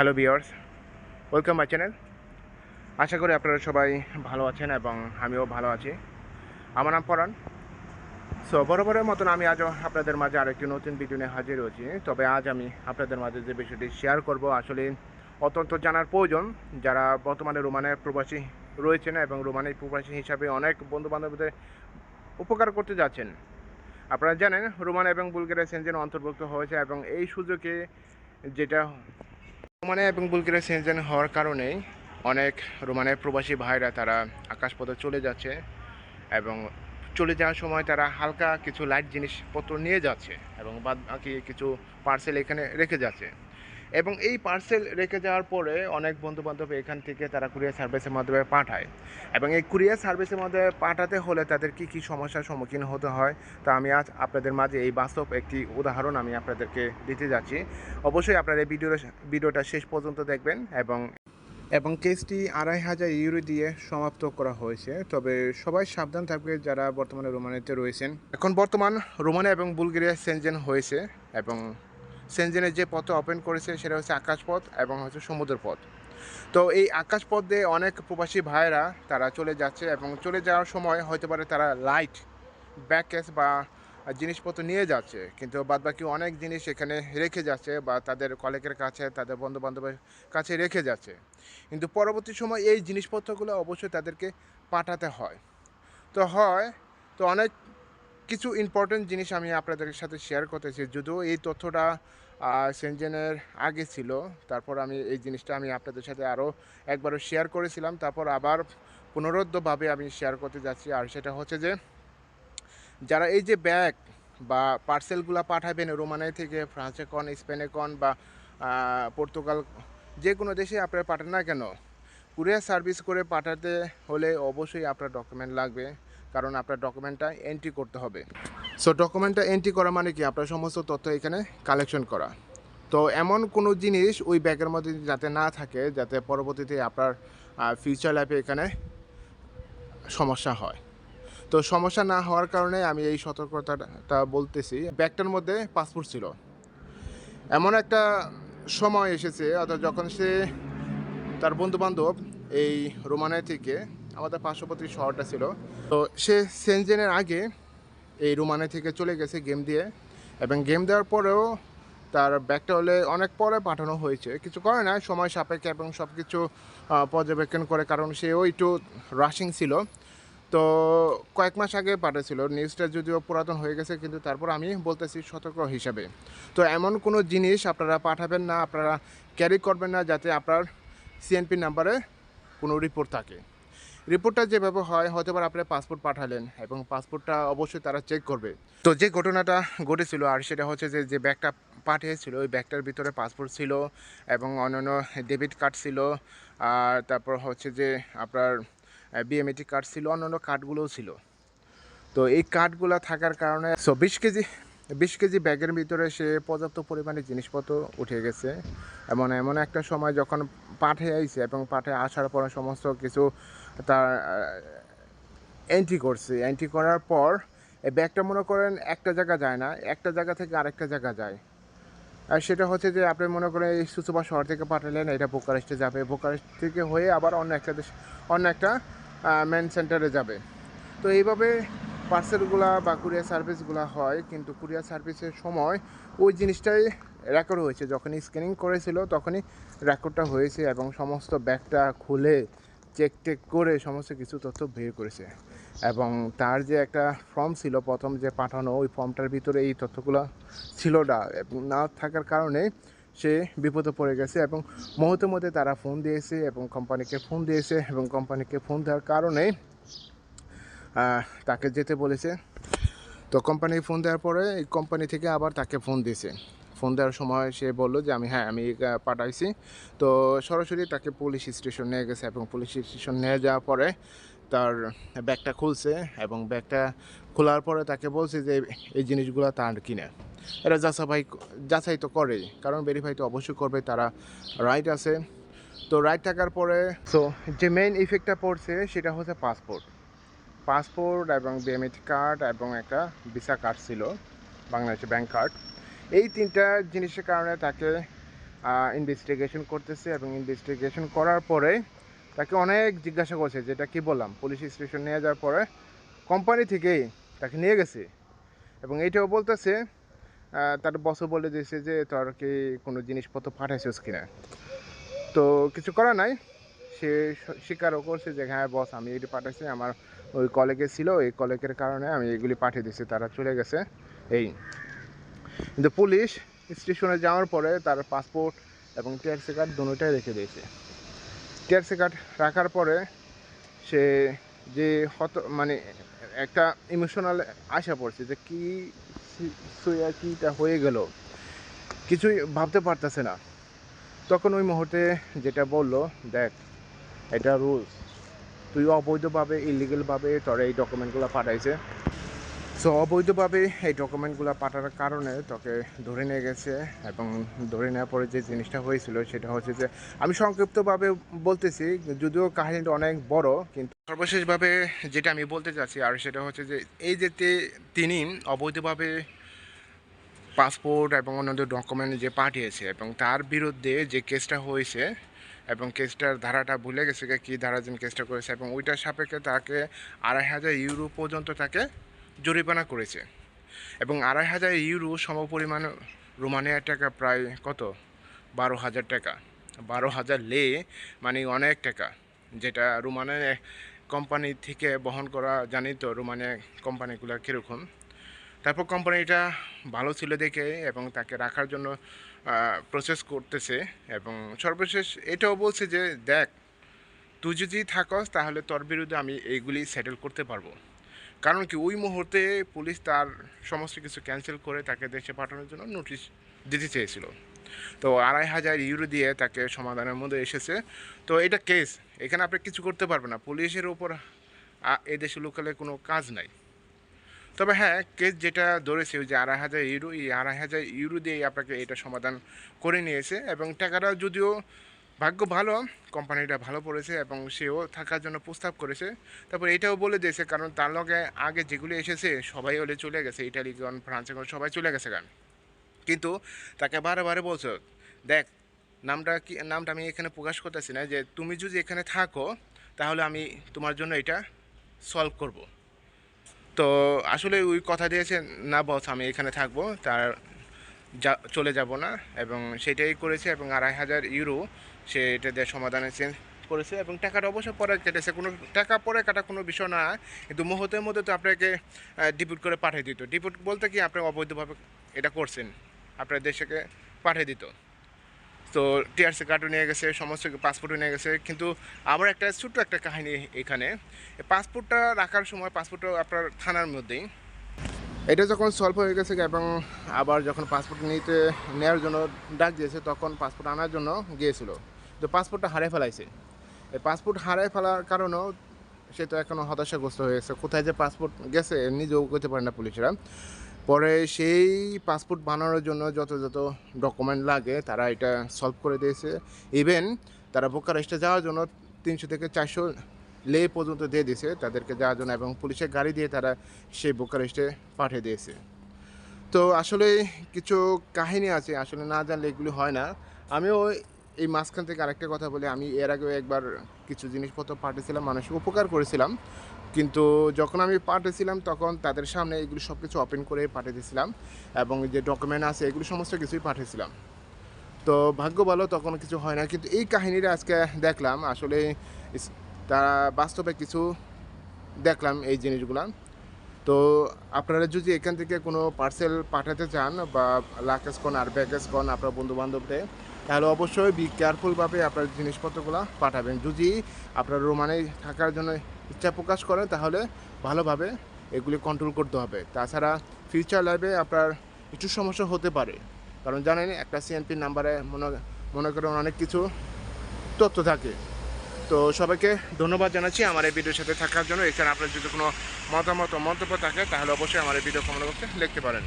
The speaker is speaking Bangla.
Hello viewers welcome my channel আশা করি আপনারা সবাই ভালো আছেন এবং আমিও ভালো আছি। আমার নাম পরাণ। সো বরাবরের মতন আমি আজও আপনাদের মাঝে আরেকটি নতুন ভিডিও নিয়ে হাজির হয়েছি। তবে আজ আমি আপনাদের মাঝে যে বিষয়টি শেয়ার করব, আসলে অত্যন্ত জানার প্রয়োজন। যারা বর্তমানে রোমানের প্রবাসী রয়েছেন এবং রোমানের প্রবাসী হিসাবে অনেক বন্ধু বান্ধবদের উপকার করতে যাচ্ছেন। আপনারা জানেন, রোমান এবং বুলগেরিয়া সেনজেন অন্তর্ভুক্ত হয়েছে এবং এই সুযোগে যেটা রোমানে এবং বুলগেরিয়া সেনজেন হওয়ার কারণে অনেক রোমানের প্রবাসী ভাইরা তারা আকাশপথে চলে যাচ্ছে এবং চলে যাওয়ার সময় তারা হালকা কিছু লাইট জিনিসপত্র নিয়ে যাচ্ছে এবং বাদ বাকি কিছু পার্সেল এখানে রেখে যাচ্ছে। এবং এই পার্সেল রেখে যাওয়ার পরে অনেক বন্ধু বান্ধব এখান থেকে তারা কুরিয়ার সার্ভিসের মাধ্যমে পাঠায়। এবং এই কুরিয়ার সার্ভিসের মাধ্যমে পাঠাতে হলে তাদের কি কি সমস্যার সম্মুখীন হতে হয় তা আমি আজ আপনাদের মাঝে এই বাস্তব একটি উদাহরণ আমি আপনাদেরকে দিতে যাচ্ছি। অবশ্যই আপনারা এই ভিডিও ভিডিওটা শেষ পর্যন্ত দেখবেন এবং এবং কেসটি আড়াই হাজার ইউরো দিয়ে সমাপ্ত করা হয়েছে। তবে সবাই সাবধান থাকবে যারা বর্তমানে রোমানিতে রয়েছেন। এখন বর্তমান রোমানে এবং বুলগেরিয়া সেনজেন হয়েছে এবং সেনজেনের যে পথ ওপেন করেছে সেটা হচ্ছে আকাশপথ এবং হচ্ছে সমুদ্র পথ তো এই আকাশপথ দিয়ে অনেক প্রবাসী ভাইয়েরা তারা চলে যাচ্ছে এবং চলে যাওয়ার সময় হয়তো পারে তারা লাইট ব্যাক কেস বা জিনিসপত্র নিয়ে যাচ্ছে। কিন্তু বাদবাকি অনেক জিনিস এখানে রেখে যাচ্ছে বা তাদের কলেকের কাছে, তাদের বন্ধু বান্ধবের কাছে রেখে যাচ্ছে। কিন্তু পরবর্তী সময় এই জিনিসপত্রগুলো অবশ্যই তাদেরকে পাঠাতে হয়। তো হয়, তো অনেক কিছু ইম্পর্টেন্ট জিনিস আমি আপনাদের সাথে শেয়ার করতেছি যদিও এই তথ্যটা সেনজেনের আগে ছিল, তারপর আমি এই জিনিসটা আমি আপনাদের সাথে আরও একবারও শেয়ার করেছিলাম, তারপর আবার পুনরুদ্ধভাবে আমি শেয়ার করতে যাচ্ছি। আর সেটা হচ্ছে যে, যারা এই যে ব্যাগ বা পার্সেলগুলো পাঠাবেন, রোমানে থেকে, ফ্রান্সে কন, স্পেনে কন বা পর্তুগাল, যে কোনো দেশে আপনারা পাঠান না কেন, কুরিয়ার সার্ভিস করে পাঠাতে হলে অবশ্যই আপনার ডকুমেন্ট লাগবে। কারণ আপনার ডকুমেন্টটা এন্ট্রি করতে হবে। সো ডকুমেন্টটা এন্ট্রি করা মানে কি? আপনার সমস্ত তথ্য এখানে কালেকশন করা। তো এমন কোনো জিনিস ওই ব্যাগের মধ্যে যাতে না থাকে, যাতে পরবর্তীতে আপনার ফিউচার লাইফে এখানে সমস্যা হয়। তো সমস্যা না হওয়ার কারণে আমি এই সতর্কতাটা বলতেছি ব্যাগটার মধ্যে পাসপোর্ট ছিল। এমন একটা সময় এসেছে, অর্থাৎ যখন সে তার বন্ধু বান্ধব এই রোমানে থেকে আমাদের পার্শ্ববর্তী শহরটা ছিল। তো সে সেনজেনের আগে এই রোমানে থেকে চলে গেছে গেম দিয়ে এবং গেম দেওয়ার পরেও তার ব্যাগটা হলে অনেক পরে পাঠানো হয়েছে। কিছু করে না সময় সাপেক্ষে এবং সব কিছু পর্যবেক্ষণ করে কারণ সেও একটু রাশিং ছিল। তো কয়েক মাস আগে পাঠিয়েছিল নিউজটা যদিও পুরাতন হয়ে গেছে, কিন্তু তারপর আমি বলতেছি সতর্ক হিসাবে। তো এমন কোনো জিনিস আপনারা পাঠাবেন না, আপনারা ক্যারি করবেন না যাতে আপনার সিএনপি নাম্বারে কোনো রিপোর্ট থাকে। রিপোর্টটা যেভাবে হয় হয়তো বা আপনি পাসপোর্ট পাঠালেন এবং পাসপোর্টটা অবশ্যই তারা চেক করবে। তো যে ঘটনাটা ঘটেছিল আর সেটা হচ্ছে যে যে ব্যাগটা পাঠিয়েছিল, ওই ব্যাগটার ভিতরে পাসপোর্ট ছিল এবং অন্যান্য ডেবিট কার্ড ছিল। আর তারপর হচ্ছে যে, আপনার বিএমএটি কার্ড ছিল, অন্যান্য কার্ডগুলোও ছিল। তো এই কার্ডগুলো থাকার কারণে সো বিশ কেজি বিশ কেজি ব্যাগের ভিতরে সে পর্যাপ্ত পরিমাণে জিনিসপত্র উঠে গেছে। এমন এমন একটা সময় যখন পাঠে আইছে এবং পাঠে আসার পর সমস্ত কিছু তার এন্ট্রি করছে। এন্ট্রি করার পর, এই ব্যাগটা মনে করেন একটা জায়গা যায় না, একটা জায়গা থেকে আরেকটা জায়গা যায়। আর সেটা হচ্ছে যে আপনি মনে করেন এই সুসুবা শহর থেকে পাঠালেন, এটা বোকারেস্টে যাবে। বোকারেস্ট থেকে হয়ে আবার অন্য একটা দেশ, অন্য একটা মেন সেন্টারে যাবে। তো এইভাবে পার্সেলগুলা বা কুরিয়ার সার্ভিসগুলো হয়, কিন্তু কুরিয়ার সার্ভিসের সময় ওই জিনিসটাই রেকর্ড হয়েছে। যখনই স্ক্যানিং করেছিল, তখনই রেকর্ডটা হয়েছে এবং সমস্ত ব্যাগটা খুলে চেক টেক করে সমস্ত কিছু তথ্য বের করেছে। এবং তার যে একটা ফর্ম ছিল, প্রথম যে পাঠানো, ওই ফর্মটার ভিতরে এই তথ্যগুলো ছিল না। এবং না থাকার কারণে সে বিপদে পড়ে গেছে এবং মুহূর্তের মধ্যে তারা ফোন দিয়েছে এবং কোম্পানিকে ফোন দিয়েছে এবং কোম্পানিকে ফোন দেওয়ার কারণে তাকে যেতে বলেছে। তো কোম্পানি ফোন দেওয়ার পরে এই কোম্পানি থেকে আবার তাকে ফোন দিয়েছে। ফোন দেওয়ার সময় সে বলল যে, আমি হ্যাঁ আমি পাঠাইছি। তো সরাসরি তাকে পুলিশ স্টেশন নিয়ে গেছে এবং পুলিশ স্টেশন নিয়ে যাওয়ার পরে তার ব্যাগটা খুলছে এবং ব্যাগটা খোলার পরে তাকে বলছে যে, এই জিনিসগুলো তার কিনে? এটা যাচাই যাচাই তো করেই কারণ ভেরিফাই তো অবশ্যই করবে, তারা রাইট আছে। তো রাইট থাকার পরে সো যে মেইন ইফেক্টটা পড়ছে সেটা হচ্ছে পাসপোর্ট পাসপোর্ট এবং বিএমএটি কার্ড এবং একটা ভিসা কার্ড ছিল বাংলাদেশের ব্যাংক কার্ড এই তিনটা জিনিসের কারণে তাকে ইনভেস্টিগেশন করতেছে এবং ইনভেস্টিগেশন করার পরে তাকে অনেক জিজ্ঞাসা করছে, যেটা কি বললাম পুলিশ স্টেশন নিয়ে যাওয়ার পরে কোম্পানি থেকেই তাকে নিয়ে গেছে। এবং এইটাও বলতেছে তার বসও বলে দিয়েছে যে, তোর কি কোনো জিনিসপত্র পাঠাইছিস কিনা? তো কিছু করা নাই। সে স্বীকারও করছে যে হ্যাঁ বস আমি এটি পাঠাইছি। আমার ওই কলেগে ছিল। এই কলেগের কারণে আমি এগুলি পাঠিয়ে দিয়েছি। তারা চলে গেছে। এই কিন্তু পুলিশ স্টেশনে যাওয়ার পরে তার পাসপোর্ট এবং ট্যাক্সি কার্ড দুটোটাই রেখে দিয়েছে। ট্যাক্সি কার্ড রাখার পরে সে যে হত মানে একটা ইমোশনাল আশা পড়ছে যে কী সুইয়া কীটা হয়ে গেল, কিছুই ভাবতে পারতেছে না। তখন ওই মুহূর্তে যেটা বলল, দেখ, এটা রুলস তুই অবৈধভাবে ইলিগেলভাবে তোর এই ডকুমেন্টগুলো পাঠাইছে। সো অবৈধভাবে এই ডকুমেন্টগুলো পাঠানোর কারণে তোকে ধরে নিয়ে গেছে এবং ধরে নেওয়ার পরে যে জিনিসটা হয়েছিল সেটা হচ্ছে যে আমি সংক্ষিপ্তভাবে বলতেছি, যদিও কাহিনীটা অনেক বড়, কিন্তু সর্বশেষভাবে যেটা আমি বলতে চাচ্ছি, আর সেটা হচ্ছে যে এই যে তিনি অবৈধভাবে পাসপোর্ট এবং অন্যান্য ডকুমেন্ট যে পাঠিয়েছে এবং তার বিরুদ্ধে যে কেসটা হয়েছে এবং কেসটার ধারাটা ভুলে গেছে কী ধারা যেন কেসটা করেছে এবং ওইটার সাপেক্ষে তাকে আড়াই হাজার ইউরো পর্যন্ত তাকে জরিমানা করেছে। এবং আড়াই হাজার ইউরো সমপরিমাণ রোমানিয়ার টাকা প্রায় কত? বারো হাজার টাকা। বারো হাজার লে মানে অনেক টাকা, যেটা রোমানিয়া কোম্পানি থেকে বহন করা জানি তো রোমানিয়া কোম্পানিগুলো কীরকম। তারপর কোম্পানিটা ভালো ছিল দেখে এবং তাকে রাখার জন্য প্রসেস করতেছে এবং সর্বশেষ এটাও বলছে যে, দেখ, তুই যদি থাকস তাহলে তোর বিরুদ্ধে আমি এইগুলি সেটেল করতে পারব। কারণ কি, ওই মুহূর্তে পুলিশ তার সমস্ত কিছু ক্যান্সেল করে তাকে দেশে পাঠানোর জন্য নোটিশ দিতে চেয়েছিল। তো আড়াই হাজার ইউরো দিয়ে তাকে সমাধানের মধ্যে এসেছে। তো এটা কেস এখানে আপনি কিছু করতে পারবেন না। পুলিশের উপর আ- এই দেশে লোকালে কোনো কাজ নাই। তবে হ্যাঁ কেস যেটা ধরেছে, ওই যে আড়াই হাজার ইউরো এই আড়াই হাজার ইউরো দিয়ে আপনাকে এটা সমাধান করে নিয়েছে এবং টাকাটা যদিও ভাগ্য ভালো, কোম্পানিটা ভালো পড়েছে এবং সেও থাকার জন্য প্রস্তাব করেছে। তারপর এটাও বলে দিয়েছে, কারণ তার লগে আগে যেগুলি এসেছে, সবাই হলে চলে গেছে। ইটালিগন ফ্রান্সেগন সবাই চলে গেছে গান। কিন্তু তাকে বারে বারে বলছো, দেখ, নামটা কি, নামটা আমি এখানে প্রকাশ করতেছি না, যে তুমি যদি এখানে থাকো, তাহলে আমি তোমার জন্য এটা সলভ করব। তো আসলে ওই কথা দিয়েছে, না বস আমি এখানে থাকব, তার যা, চলে যাব না। এবং সেটাই করেছে এবং আড়াই হাজার ইউরো সে এটা দিয়ে সমাধানে চেঞ্জ করেছে এবং টাকাটা অবশ্য পরে কেটেছে। কোনো টাকা পরে কাটা কোনো বিষয় না, কিন্তু মুহূর্তের মধ্যে তো আপনাকে ডিপুট করে পাঠিয়ে দিত। ডিপুট বলতে কি আপনি অবৈধভাবে এটা করছেন, আপনার দেশকে পাঠিয়ে দিত। তো টিআরসি কার্ডও নিয়ে গেছে, সমস্ত পাসপোর্টও নিয়ে গেছে। কিন্তু আমার একটা ছোট্ট একটা কাহিনী এখানে। পাসপোর্টটা রাখার সময় পাসপোর্টটা আপনার থানার মধ্যেই। এটা যখন সলভ হয়ে গেছে এবং আবার যখন পাসপোর্ট নিতে নেওয়ার জন্য ডাক দিয়েছে, তখন পাসপোর্ট আনার জন্য গিয়েছিল। তো পাসপোর্টটা হারিয়ে ফেলাইছে। এই পাসপোর্ট হারিয়ে ফেলার কারণেও সে তো এখনও হতাশাগ্রস্ত হয়ে গেছে। কোথায় যে পাসপোর্ট গেছে, নিজেও করতে পারে না পুলিশরা। পরে সেই পাসপোর্ট বানানোর জন্য যত যত ডকুমেন্ট লাগে, তারা এটা সলভ করে দিয়েছে। ইভেন তারা বোকারেস্টে যাওয়ার জন্য তিনশো থেকে চারশো লে পর্যন্ত দিয়ে দিয়েছে তাদেরকে যাওয়ার জন্য এবং পুলিশের গাড়ি দিয়ে তারা সেই বোকারেস্টে পাঠিয়ে দিয়েছে। তো আসলে কিছু কাহিনী আছে, আসলে না জানলে এগুলি হয় না। আমিও এই মাঝখান থেকে আরেকটা কথা বলি, আমি এর আগেও একবার কিছু জিনিসপত্র পাঠিয়েছিলাম মানুষকে উপকার করেছিলাম। কিন্তু যখন আমি পাঠিয়েছিলাম তখন তাদের সামনে এগুলি সব কিছু ওপেন করে পাঠিয়ে দিয়েছিলাম এবং যে ডকুমেন্ট আছে, এগুলি সমস্ত কিছুই পাঠিয়েছিলাম তো ভাগ্য ভালো তখন কিছু হয় না। কিন্তু এই কাহিনীটা আজকে দেখলাম, আসলে তারা বাস্তবে কিছু দেখলাম এই জিনিসগুলা। তো আপনারা যদি এখান থেকে কোনো পার্সেল পাঠাতে চান বা লাকেজ কোন আর ব্যাগেজ কোন আপনার বন্ধু বান্ধবদের তাহলে অবশ্যই বি কেয়ারফুলভাবে আপনার জিনিসপত্রগুলো পাঠাবেন। যদি আপনার রোমানে থাকার জন্য ইচ্ছা প্রকাশ করেন, তাহলে ভালোভাবে এগুলি কন্ট্রোল করতে হবে। তাছাড়া ফিউচার লাইফে আপনার একটু সমস্যা হতে পারে। কারণ জানেন, একটা সিএনপি নাম্বারে মনে মনে করেন অনেক কিছু তথ্য থাকে। তো সবাইকে ধন্যবাদ জানাচ্ছি আমার এই ভিডিওর সাথে থাকার জন্য। এছাড়া আপনার যদি কোনো মতামত মন্তব্য থাকে, তাহলে অবশ্যই আমার এই ভিডিও কমেন্ট করতে লিখতে পারেন।